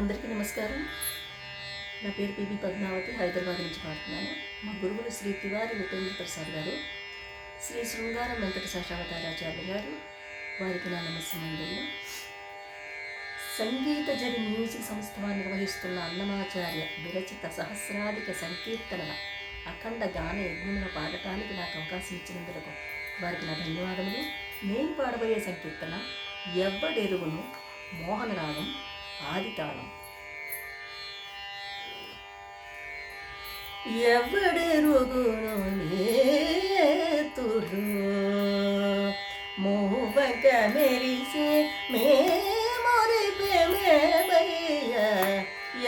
అందరికీ నమస్కారం. నా పేరు పిబి పద్మావతి హైదరాబాద్ నుంచి మాట్లాడుతున్నాను మా గురువులు శ్రీ తివారి ఉపేంద్ర ప్రసాద్ గారు శ్రీ శృంగారం వెంకట శేషావతారాచార్య గారు వారికి నా నమస్కారం సంగీత జరి మ్యూజిక్ సంస్థ నిర్వహిస్తున్న అన్నమాచార్య విరచిత సహస్రాధిక సంకీర్తనల అఖండ గాన యజ్ఞముల పాడటానికి నాకు అవకాశం ఇచ్చినందుకు వారికి నా ధన్యవాదములు. నేను పాడబోయే సంకీర్తన ఎవ్వడెరువును మోహనరాగం ఆదితాళం. ఎవడెరుగును నేతుడు మూవక మెరిసే మేమొరిపే మేమయ్య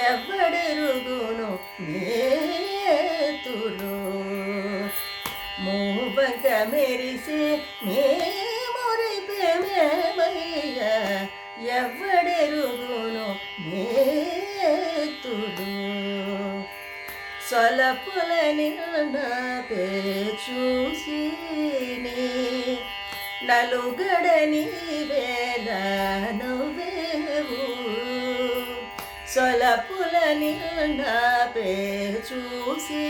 ఎవడెరుగును నేతుడు మూవక మెరిసే మే సొలపులని నాపే చూసి నలుగడని వేల నువ్వేవు సొలపులని నాపే చూసి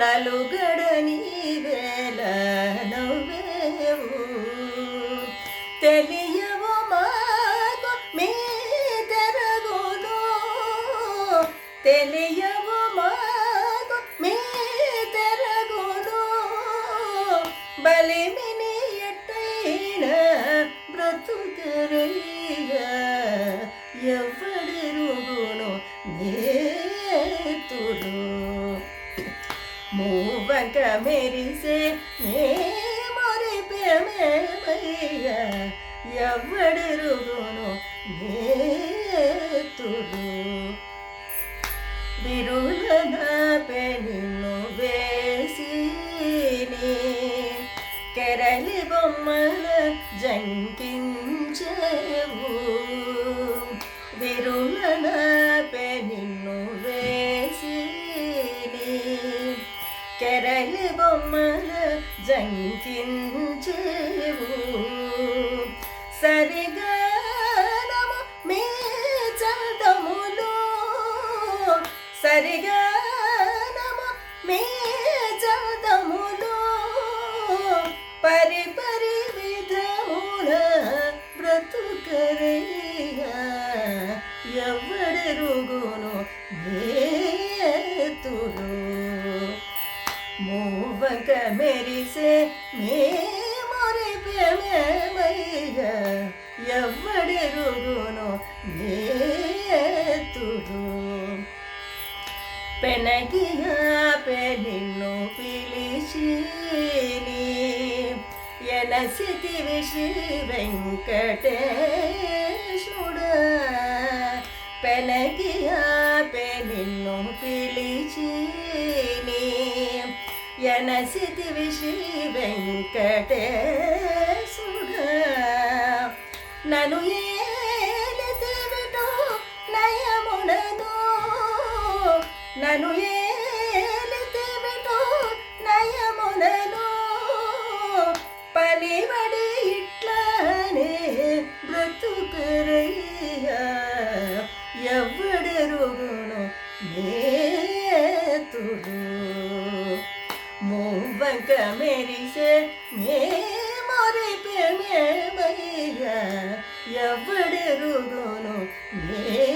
నలుగడని వేల నువ్వేవు తెలియ తెలియవు మాకు మీ తెరగును. బలిమిని ఎట్టైన బ్రతుకరయ్యా ఎవడెరుగును నేతుడు మూవంక మెరిసే మేమొరిపే మేమయ్యా ఎవడెరుగును నేతుడు విరులన పెనిను వేసి కెరలి బొమ్మల జంకించవు విరులన పెనిను వేసి కెరలి బొమ్మల జంకించవు సరిగా సరిగా మీ చదములు పరి పరి విధముల బ్రతుకరయ్యా ఎవడెరుగును మేతులు మూవక మెరిసే మేమొరిపే మేమయ్యా. ఎవడెరుగును మే పెనగియా పెనిన్ను పిలిచి ఎనసితి విషి వెంకటేశుడ. పెనగియా పెనిన్ను పిలిచి ఎనసితి విషి వెంకటేశుడ. నను ఏ నను ఏలితివిటో నయమునను. పనివడి ఇట్లానే బ్రతుకరయ్యా ఎవడెరుగును నేతులు. మూవంక మెరిసే మేమొరిపే మేమయ్యా. ఎవడెరుగును నేతులు